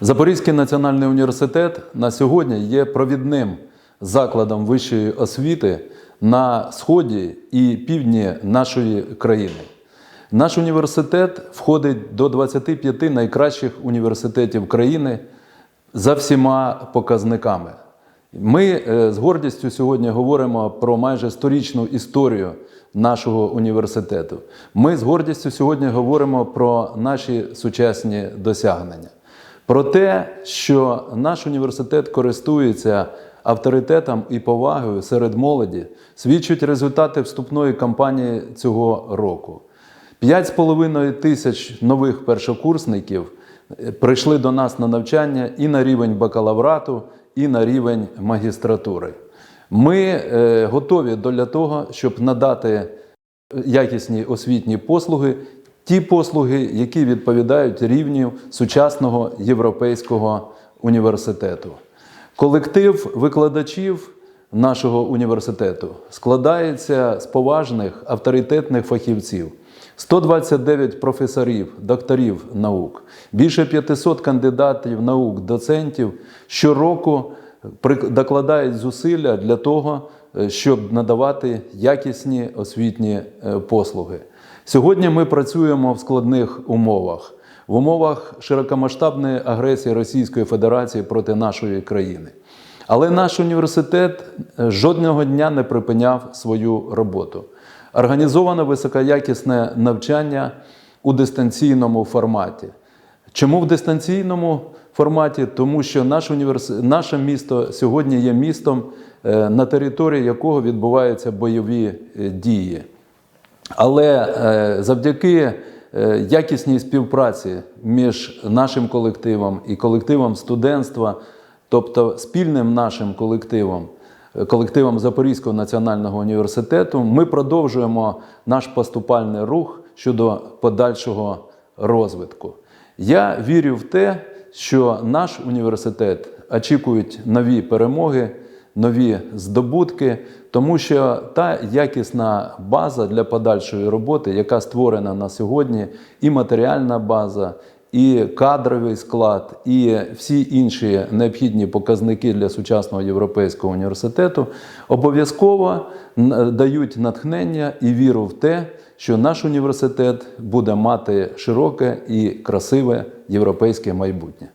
Запорізький національний університет на сьогодні є провідним закладом вищої освіти на сході і півдні нашої країни. Наш університет входить до 25 найкращих університетів країни за всіма показниками. Ми е, з гордістю сьогодні говоримо про майже сторічну історію нашого університету. Ми з гордістю сьогодні говоримо про наші сучасні досягнення. Про те, що наш університет користується авторитетом і повагою серед молоді, свідчать результати вступної кампанії цього року. 5,5 тисяч нових першокурсників е, прийшли до нас на навчання і на рівень бакалаврату, і на рівень магістратури. Ми е, готові для того, щоб надати якісні освітні послуги, ті послуги, які відповідають рівню сучасного європейського університету. Колектив викладачів нашого університету складається з поважних авторитетних фахівців. 129 професорів, докторів наук, більше 500 кандидатів наук, доцентів щороку докладають зусилля для того, щоб надавати якісні освітні е, послуги. Сьогодні ми працюємо в складних умовах, в умовах широкомасштабної агресії Російської Федерації проти нашої країни. Але наш університет е, жодного дня не припиняв свою роботу. Організовано високоякісне навчання у дистанційному форматі. Чому в дистанційному форматі? Тому що наш універс... наше місто сьогодні є містом, е, на території якого відбуваються бойові е, дії. Але е, завдяки якісній співпраці між нашим колективом і колективом студентства, тобто спільним нашим колективом, колективом Запорізького національного університету, ми продовжуємо наш поступальний рух щодо подальшого розвитку. Я вірю в те, що наш університет очікують нові перемоги, нові здобутки, тому що та якісна база для подальшої роботи, яка створена на сьогодні, і матеріальна база, і кадровий склад, і всі інші необхідні показники для сучасного європейського університету, обов'язково н- дають натхнення і віру в те, що наш університет буде мати широке і красиве європейське майбутнє.